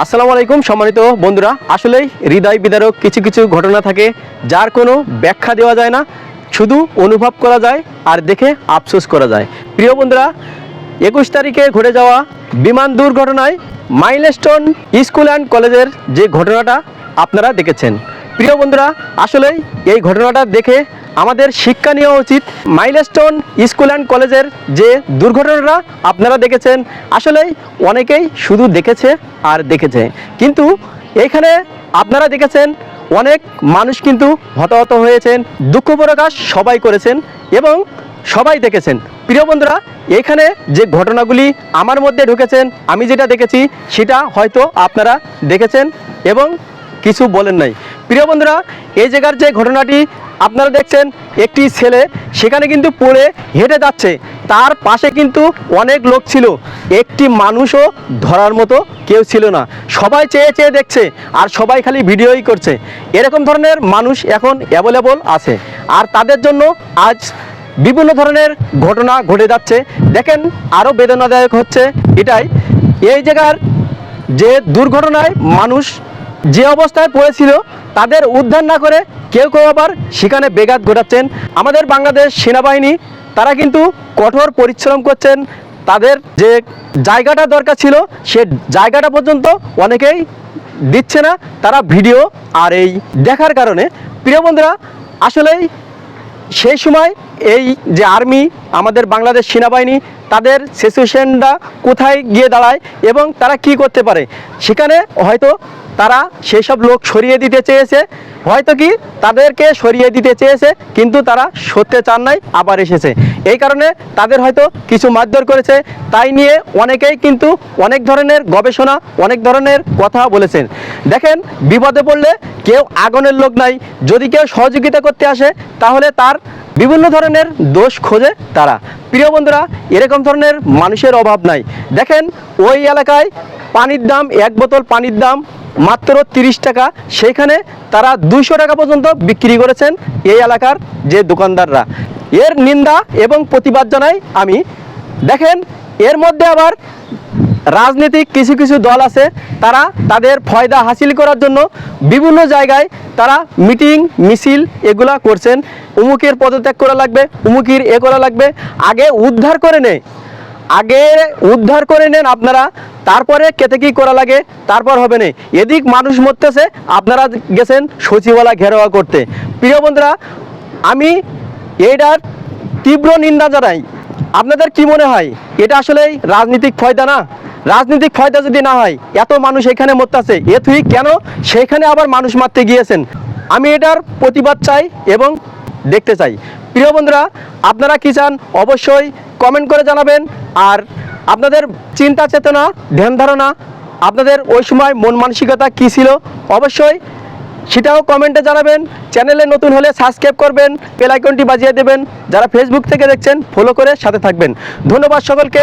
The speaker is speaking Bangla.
আসসালামু আলাইকুম সম্মানিত বন্ধুরা। আসলেই হৃদয় বিদারক কিছু কিছু ঘটনা থাকে, যার কোনো ব্যাখ্যা দেওয়া যায় না, শুধু অনুভব করা যায় আর দেখে আফসোস করা যায়। প্রিয় বন্ধুরা, একুশ তারিখে ঘটে যাওয়া বিমান দুর্ঘটনায় মাইলস্টোন স্কুল অ্যান্ড কলেজের যে ঘটনাটা আপনারা দেখেছেন। প্রিয় বন্ধুরা, আসলেই এই ঘটনাটা দেখে আমাদের শিক্ষা নেওয়া উচিত। মাইলস্টোন স্কুল অ্যান্ড কলেজের যে দুর্ঘটনাটা আপনারা দেখেছেন, আসলেই অনেকেই শুধু দেখেছে আর দেখেছে। কিন্তু এখানে আপনারা দেখেছেন, অনেক মানুষ কিন্তু হতাহত হয়েছেন, দুঃখ প্রকাশ সবাই করেছেন এবং সবাই দেখেছেন। প্রিয় বন্ধুরা, এখানে যে ঘটনাগুলি আমার মধ্যে ঢুকেছেন, আমি যেটা দেখেছি, সেটা হয়তো আপনারা দেখেছেন এবং কিছু বলেন নাই। প্রিয় বন্ধুরা, এই জায়গার যে ঘটনাটি আপনারা দেখছেন একটি ছেলে, সেখানে কিন্তু পড়ে হেঁটে যাচ্ছে। তার পাশে কিন্তু অনেক লোক ছিল। একটি মানুষও ধরার মতো কেউ ছিল না। সবাই চেয়ে চেয়ে দেখছে আর সবাই খালি ভিডিওই করছে। এরকম ধরনের মানুষ এখন অ্যাভেলেবল আছে। আর তাদের জন্য আজ বিভিন্ন ধরনের ঘটনা ঘটে যাচ্ছে। দেখেন, আরও বেদনাদায়ক হচ্ছে এটাই। এই জায়গার যে দুর্ঘটনায় মানুষ যে অবস্থায় পড়েছিল, তাদের উদ্ধার না করে কেউ কেউ আবার সেখানে বেঘাত ঘটাচ্ছেন। আমাদের বাংলাদেশ সেনাবাহিনী, তারা কিন্তু কঠোর পরিশ্রম করছেন। তাদের যে জায়গাটা দরকার ছিল, সে জায়গাটা পর্যন্ত অনেকেই দিচ্ছে না। তারা ভিডিও আর এই দেখার কারণে। প্রিয় বন্ধুরা, আসলেই সেই সময় এই যে আর্মি, আমাদের বাংলাদেশ সেনাবাহিনী, তাদের সিচুয়েশনটা কোথায় গিয়ে দাঁড়ায় এবং তারা কি করতে পারে? সেখানে হয়তো তারা সেই সব লোক সরিয়ে দিতে চেয়েছে। হয়তো কি তাদেরকে সরিয়ে দিতে চেয়েছে, কিন্তু তারা সত্যি চান নাই, আবার এসেছে। এই কারণে তাদের হয়তো কিছু মারধর করেছে। তাই নিয়ে অনেকেই কিন্তু অনেক ধরনের গবেষণা, অনেক ধরনের কথা বলেছেন। দেখেন, বিপদে পড়লে কেউ আগুনের লোক নাই। যদি কেউ সহযোগিতা করতে আসে, তাহলে তার বিভিন্ন ধরনের দোষ খোঁজে তারা। প্রিয় বন্ধুরা, এরকম ধরনের মানুষের অভাব নাই। দেখেন, ওই এলাকায় পানির দাম, এক বোতল পানির দাম মাত্র তিরিশ টাকা। সেইখানে তারা দুইশো টাকা পর্যন্ত বিক্রি করেছেন এই এলাকার যে দোকানদাররা। এর নিন্দা এবং প্রতিবাদ জানাই আমি। দেখেন, এর মধ্যে আবার রাজনৈতিক কিছু কিছু দল আছে, তারা তাদের ফয়দা হাসিল করার জন্য বিভিন্ন জায়গায় তারা মিটিং, মিছিল এগুলা করছেন। উমুকের পদত্যাগ করা লাগবে, উমুকির এ করা লাগবে। আগে উদ্ধার করে নেয়। আগে উদ্ধার করে নেন আপনারা, তারপরে কেতে কি করা লাগে, তারপর হবে না। এদিক মানুষ মরতেছে, আপনারা গেছেন সচিবালয় ঘেরাওয়া করতে। প্রিয় বন্ধুরা, আমি এইটার তীব্র নিন্দা জানাই। আপনাদের কি মনে হয়, এটা আসলে রাজনীতিক ফয়দা না? রাজনৈতিক ফয়দা যদি না হয়, এত মানুষ এখানে মরতেছে, এ তুই কেন? সেখানে আবার মানুষ মারতে গিয়েছেন। আমি এটার প্রতিবাদ চাই এবং দেখতে চাই। প্রিয় বন্ধুরা, আপনারা কি চান অবশ্যই কমেন্ট করে জানাবেন। আর আপনাদের চিন্তা চেতনা, ধ্যান ধারণা, আপনাদের ওই সময় মন মানসিকতা কী ছিল অবশ্যই সেটাও কমেন্টে জানাবেন। চ্যানেলে নতুন হলে সাবস্ক্রাইব করবেন বেল বাজিয়ে দেবেন। যারা ফেসবুক থেকে দেখছেন ফলো করে সাথে থাকবেন। ধন্যবাদ সকলকে।